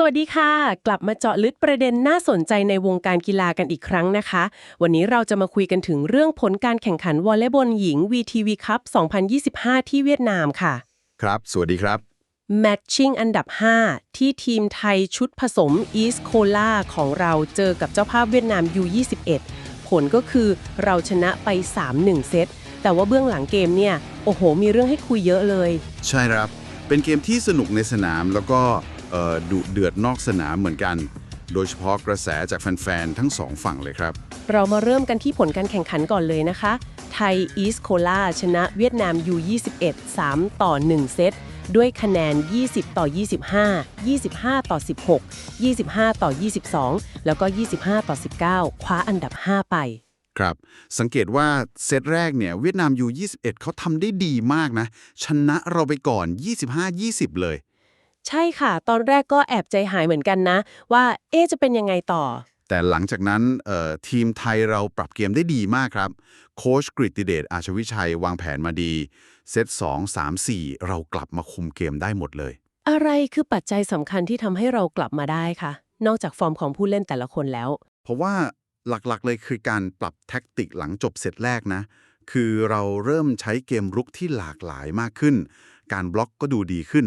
สวัสดีค่ะ กลับมาเจาะลึกประเด็นน่าสนใจในวงการกีฬากันอีกครั้งนะคะ วันนี้เราจะมาคุยกันถึงเรื่องผลการแข่งขันวอลเลย์บอลหญิง VTV Cup 2025 ที่เวียดนามค่ะ ครับ สวัสดีครับ แมตชิ่งอันดับ 5 ที่ทีมไทยชุดผสม East Cola ของเราเจอกับเจ้าภาพเวียดนาม U21 ผลก็คือเราชนะไป 3-1 เซต แต่ว่าเบื้องหลังเกมเนี่ย โอ้โห มีเรื่องให้คุยเยอะเลย ใช่ครับ เป็นเกมที่สนุกในสนามแล้วก็เอ่อ ดุเดือดนอกสนามเหมือนกัน โดยเฉพาะกระแสจากแฟนๆ ทั้งสองฝั่งเลยครับ เรามาเริ่มกันที่ผลการแข่งขันก่อนเลยนะคะ ไทยอีสโคลาชนะเวียดนาม U21 3 ต่อ 1 เซต ด้วยคะแนน 20 ต่อ 25 25 ต่อ 16 25 ต่อ 22 แล้วก็ 25 ต่อ 19 คว้าอันดับ 5 ไปครับสังเกตว่าเซตแรกเนี่ยเวียดนาม U21 เขาทำได้ดีมากนะ ชนะเราไปก่อน 25-20 เลย ใช่ค่ะ ตอนแรกก็แอบใจหายเหมือนกันนะ ว่าเอ๊ะจะเป็นยังไงต่อ แต่หลังจากนั้นเอ่อทีมไทยเราปรับเกมได้ดีมากครับ โค้ชกริตติเดชอาชวิชัยวางแผนมาดี เซต2 3 4 เรากลับมาคุมเกมได้หมดเลย อะไรคือปัจจัยสำคัญที่ทำให้เรากลับมาได้คะนอกจากฟอร์มของผู้เล่นแต่ละคนแล้ว เพราะว่าหลักๆเลยคือการปรับแท็กติกหลังจบเซตแรกนะ คือเราเริ่มใช้เกมรุกที่หลากหลายมากขึ้น การบล็อกก็ดูดีขึ้น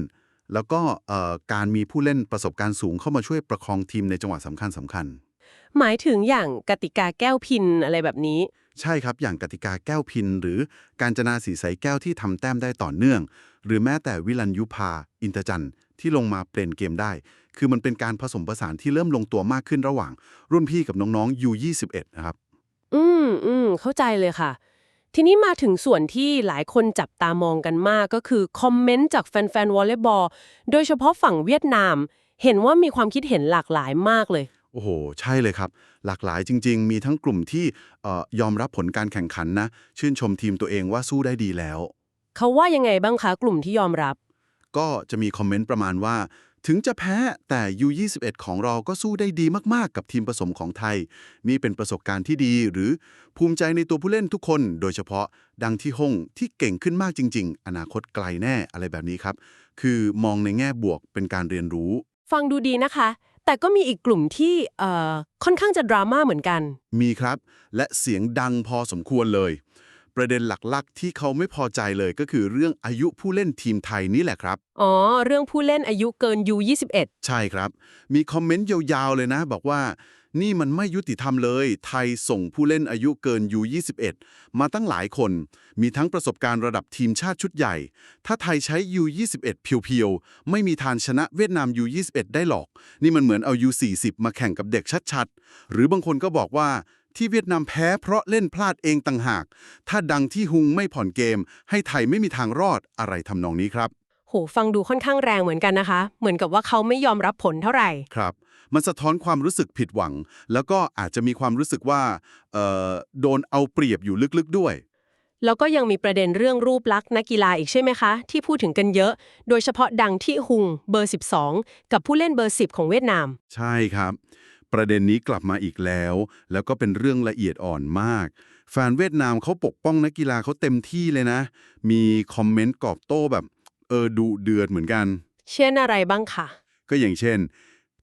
แล้วก็เอ่อการมีผู้เล่นประสบการณ์สูงเข้ามาช่วยประคองทีมในจังหวะสำคัญสำคัญ หมายถึงอย่างกติกาแก้วพินอะไรแบบนี้ ใช่ครับอย่างกติกาแก้วพิน หรือการจนาสีใสแก้วที่ทำแต้มได้ต่อเนื่อง หรือแม้แต่วิลันยุพา อินเตอร์จันทร์ที่ลงมาเปลี่ยนเกมได้ คือมันเป็นการผสมผสานที่เริ่มลงตัวมากขึ้นระหว่าง รุ่นพี่กับน้องๆ U21 นะครับ อืมอืมเข้าใจเลยค่ะ ทีนี้มาถึงส่วนที่หลายคนจับตามองกันมากก็คือคอมเมนต์จากแฟนๆวอลเลย์บอลโดยเฉพาะฝั่งเวียดนาม เห็นว่ามีความคิดเห็นหลากหลายมากเลย โอ้โห ใช่เลยครับ หลากหลายจริง ๆ มีทั้งกลุ่มที่เอ่อยอมรับผลการแข่งขันนะ ชื่นชมทีมตัวเองว่าสู้ได้ดีแล้ว เขาว่ายังไงบ้างคะกลุ่มที่ยอมรับ ก็จะมีคอมเมนต์ประมาณว่า ถึงจะแพ้แต่ U21 ของเราก็สู้ได้ดีมาก ๆ กับทีมผสมของไทย นี่เป็นประสบการณ์ที่ดี หรือภูมิใจในตัวผู้เล่นทุกคน โดยเฉพาะดังที่ฮงที่เก่งขึ้นมากจริง ๆ อนาคตไกลแน่อะไรแบบนี้ครับ คือมองในแง่บวกเป็นการเรียนรู้ ฟังดูดีนะคะ แต่ก็มีอีกกลุ่มที่เอ่อค่อนข้างจะดราม่าเหมือนกัน มีครับ และเสียงดังพอสมควรเลย ประเด็นหลักๆ ที่เขาไม่พอใจเลยก็คือเรื่องอายุผู้เล่นทีมไทยนี่แหละครับ อ๋อ เรื่องผู้เล่นอายุเกิน U21 ใช่ครับ มีคอมเมนต์ยาวๆ เลยนะ บอกว่านี่มันไม่ยุติธรรมเลย ไทยส่งผู้เล่นอายุเกิน U21 มาตั้งหลายคน มีทั้งประสบการณ์ระดับทีมชาติชุดใหญ่ ถ้าไทยใช้ U21 เพียวๆ ไม่มีทางชนะเวียดนาม U21 ได้หรอก นี่มันเหมือนเอา U40 มาแข่งกับเด็กชัดๆ หรือบางคนก็บอกว่า ที่เวียดนามแพ้เพราะเล่นพลาดเองต่างหาก ถ้าดังที่ฮุงไม่ผ่อนเกม ให้ไทยไม่มีทางรอดอะไรทำนองนี้ครับ โห ฟังดูค่อนข้างแรงเหมือนกันนะคะ เหมือนกับว่าเขาไม่ยอมรับผลเท่าไหร่ ครับ มันสะท้อนความรู้สึกผิดหวัง แล้วก็อาจจะมีความรู้สึกว่าเอ่อโดนเอาเปรียบอยู่ลึกๆด้วย แล้วก็ยังมีประเด็นเรื่องรูปลักษณ์นักกีฬาอีกใช่ไหมคะ ที่พูดถึงกันเยอะ โดยเฉพาะดังที่ฮุงเบอร์ 12 กับผู้เล่นเบอร์ 10 ของเวียดนาม ใช่ครับ ประเด็นนี้กลับมาอีกแล้ว แล้วก็เป็นเรื่องละเอียดอ่อนมาก แฟนเวียดนามเขาปกป้องนักกีฬาเขาเต็มที่เลยนะ มีคอมเมนต์กอบโต้แบบ เออดุเดือดเหมือนกัน เช่นอะไรบ้างคะก็อย่างเช่น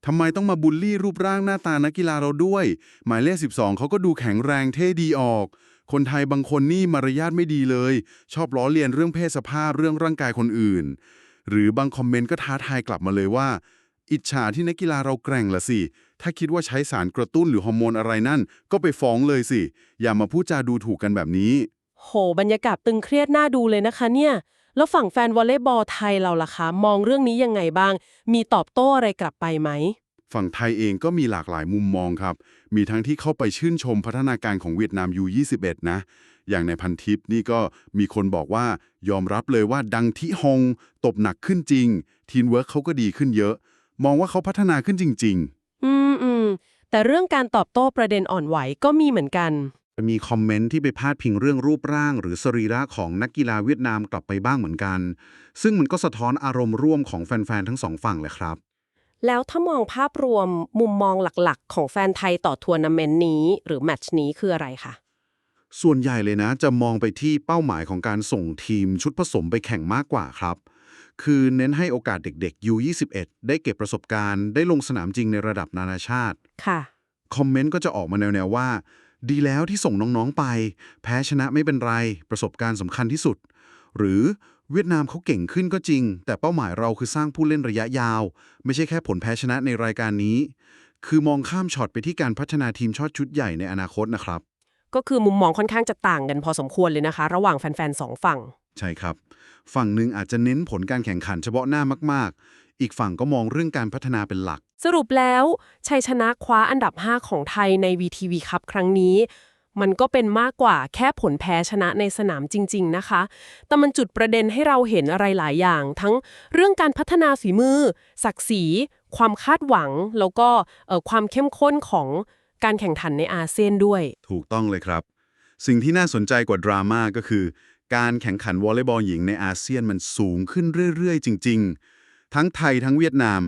ทำไมต้องมาบูลลี่รูปร่างหน้าตานักกีฬาเราด้วย หมายเลข 12 เขาก็ดูแข็งแรงเท่ดีออก คนไทยบางคนนี่มารยาทไม่ดีเลย ชอบล้อเลียนเรื่องเพศสภาพเรื่องร่างกายคนอื่น หรือบางคอมเมนต์ก็ท้าทายกลับมาเลยว่า อิจฉาที่นักกีฬาเราแกร่งละสิ ถ้าคิดว่าใช้สารกระตุ้นหรือฮอร์โมนอะไรนั่น ก็ไปฟ้องเลยสิ อย่ามาพูดจาดูถูกกันแบบนี้ โห บรรยากาศตึงเครียดน่าดูเลยนะคะเนี่ย แล้วฝั่งแฟนวอลเลย์บอลไทยเราล่ะคะ มองเรื่องนี้ยังไงบ้าง มีตอบโต้อะไรกลับไปไหม ฝั่งไทยเองก็มีหลากหลายมุมมองครับ มีทั้งที่เข้าไปชื่นชมพัฒนาการของเวียดนาม U21 นะ อย่างในพันทิปนี่ก็มีคนบอกว่ายอมรับเลยว่าดังที่ฮงตบหนักขึ้นจริง ทีมเวิร์คเขาก็ดีขึ้นเยอะ มองว่าเขาพัฒนาขึ้นจริง อืมอืมแต่เรื่องการตอบโต้ประเด็นอ่อนไหวก็มีเหมือนกันๆมีคอมเมนต์ที่ไปพาดพิงเรื่องรูปร่าง หรือสรีระของนักกีฬาเวียดนามกลับไปบ้างเหมือนกัน ซึ่งมันก็สะท้อนอารมณ์ร่วมของแฟน ๆ ทั้งสองฝั่งเลยครับ แล้วถ้ามองภาพรวมมุมมองหลักๆ ของแฟนไทยต่อทัวร์นาเมนต์นี้ หรือแมตช์นี้คืออะไรคะส่วนใหญ่เลยนะ จะมองไปที่เป้าหมายของการส่งทีมชุดผสมไปแข่งมากกว่าครับ คือเน้นให้โอกาสเด็กๆ U21 ได้เก็บประสบการณ์ ได้ลงสนามจริงในระดับนานาชาติ ค่ะ คอมเมนต์ก็จะออกมาแนวๆว่า ดีแล้วที่ส่งน้องๆไป แพ้ชนะไม่เป็นไร ประสบการณ์สำคัญที่สุด หรือเวียดนามเขาเก่งขึ้นก็จริง แต่เป้าหมายเราคือสร้างผู้เล่นระยะยาว ไม่ใช่แค่ผลแพ้ชนะในรายการนี้ คือมองข้ามช็อตไปที่การพัฒนาทีมชาติชุดใหญ่ในอนาคตนะครับ ก็คือมุมมองค่อนข้างจะต่างกันพอสมควรเลยนะคะ ระหว่างแฟนๆสองฝั่ง ใช่ครับ ฝั่งหนึ่งอาจจะเน้นผลการแข่งขันเฉพาะหน้ามาก ๆ อีกฝั่งก็มองเรื่องการพัฒนาเป็นหลัก สรุปแล้วชัยชนะคว้าอันดับ 5 ของไทยใน VTV ครับครั้งนี้ มันก็เป็นมากกว่าแค่ผลแพ้ชนะในสนามจริง ๆ นะคะ แต่มันจุดประเด็นให้เราเห็นอะไรหลายอย่าง ทั้งเรื่องการพัฒนาฝีมือ ศักดิ์ศรี ความคาดหวัง แล้วก็เอ่อความเข้มข้นของการแข่งขันในอาเซียนด้วย ถูกต้องเลยครับ สิ่งที่น่าสนใจกว่าดราม่าก็คือ การแข่งขันวอลเลย์บอลหญิงในอาเซียนมันสูงขึ้นเรื่อย ๆ จริง ๆ ทั้งไทยทั้งเวียดนาม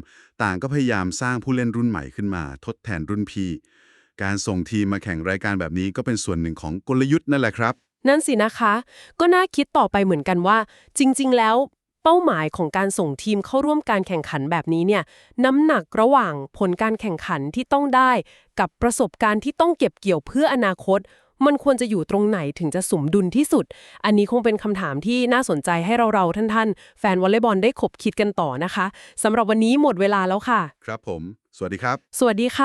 ต่างก็พยายามสร้างผู้เล่นรุ่นใหม่ขึ้นมา ทดแทนรุ่นพี่การส่งทีมมาแข่งรายการแบบนี้ก็เป็นส่วนหนึ่งของกลยุทธ์นั่นแหละครับ นั่นสินะคะ ก็น่าคิดต่อไปเหมือนกันว่า จริง ๆ แล้ว เป้าหมายของการส่งทีมเข้าร่วมการแข่งขันแบบนี้เนี่ยน้ำหนักระหว่างผลการแข่งขันที่ต้องได้ กับประสบการณ์ที่ต้องเก็บเกี่ยวเพื่ออนาคต มันควรจะอยู่ตรงไหนถึงจะสมดุลที่สุด อันนี้คงเป็นคำถามที่น่าสนใจให้เราๆท่านๆ แฟนวอลเลย์บอลได้ขบคิดกันต่อนะคะสำหรับวันนี้หมดเวลาแล้วค่ะ ครับผม สวัสดีครับ สวัสดีค่ะ